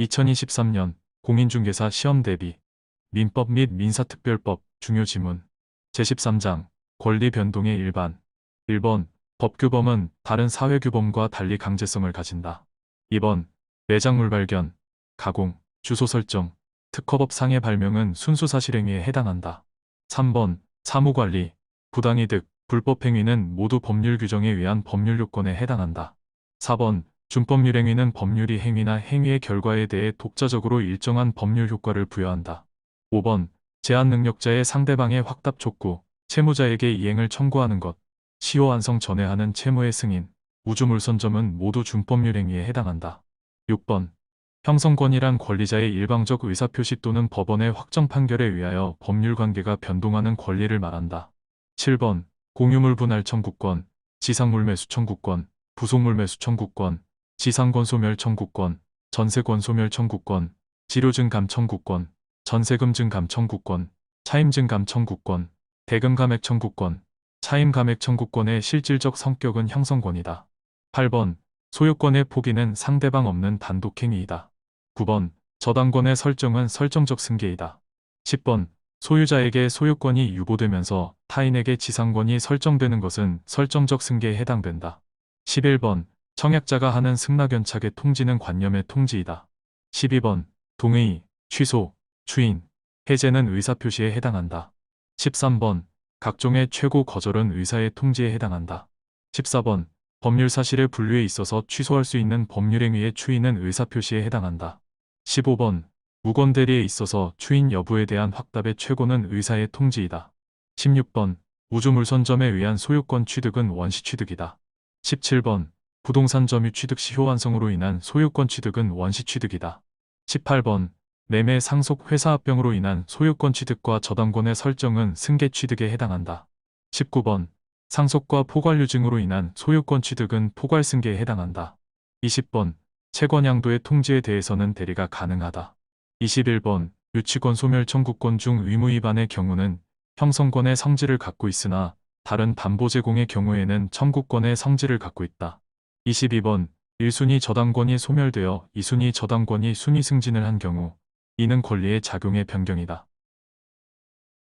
2023년 공인중개사 시험 대비 민법 및 민사특별법 중요 지문 제13장 권리 변동의 일반 1번 법규범은 다른 사회규범과 달리 강제성을 가진다. 2번 매장물 발견, 가공, 주소 설정, 특허법 상해 발명은 순수 사실행위에 해당한다. 3번 사무관리, 부당이득, 불법행위는 모두 법률 규정에 의한 법률 요건에 해당한다. 4번 준법률 행위는 법률이 행위나 행위의 결과에 대해 독자적으로 일정한 법률 효과를 부여한다. 5번 제한 능력자의 상대방의 확답 촉구, 채무자에게 이행을 청구하는 것, 시효 완성 전에 하는 채무의 승인, 우주물선점은 모두 준법률 행위에 해당한다. 6번 형성권이란 권리자의 일방적 의사표시 또는 법원의 확정 판결에 의하여 법률 관계가 변동하는 권리를 말한다. 7번 공유물 분할 청구권, 지상물 매수 청구권, 부속물 매수 청구권, 지상권 소멸 청구권, 전세권 소멸 청구권, 지료증감 청구권, 전세금 증감 청구권, 차임 증감 청구권, 대금 감액 청구권, 차임 감액 청구권의 실질적 성격은 형성권이다. 8번 소유권의 포기는 상대방 없는 단독행위이다. 9번 저당권의 설정은 설정적 승계이다. 10번 소유자에게 소유권이 유보되면서 타인에게 지상권이 설정되는 것은 설정적 승계에 해당된다. 11번 청약자가 하는 승낙연착의 통지는 관념의 통지이다. 12번 동의, 취소, 추인, 해제는 의사표시에 해당한다. 13번 각종의 최고 거절은 의사의 통지에 해당한다. 14번 법률 사실의 분류에 있어서 취소할 수 있는 법률행위의 추인은 의사표시에 해당한다. 15번 무건 대리에 있어서 추인 여부에 대한 확답의 최고는 의사의 통지이다. 16번 우주물선점에 의한 소유권 취득은 원시 취득이다. 17번 부동산 점유 취득 시 효완성으로 인한 소유권 취득은 원시 취득이다. 18번 매매 상속 회사 합병으로 인한 소유권 취득과 저당권의 설정은 승계 취득에 해당한다. 19번 상속과 포괄 유증으로 인한 소유권 취득은 포괄 승계에 해당한다. 20번 채권양도의 통지에 대해서는 대리가 가능하다. 21번 유치권 소멸 청구권 중 의무 위반의 경우는 형성권의 성질을 갖고 있으나 다른 담보 제공의 경우에는 청구권의 성질을 갖고 있다. 22번 1순위 저당권이 소멸되어 2순위 저당권이 순위 승진을 한 경우 이는 권리의 작용의 변경이다.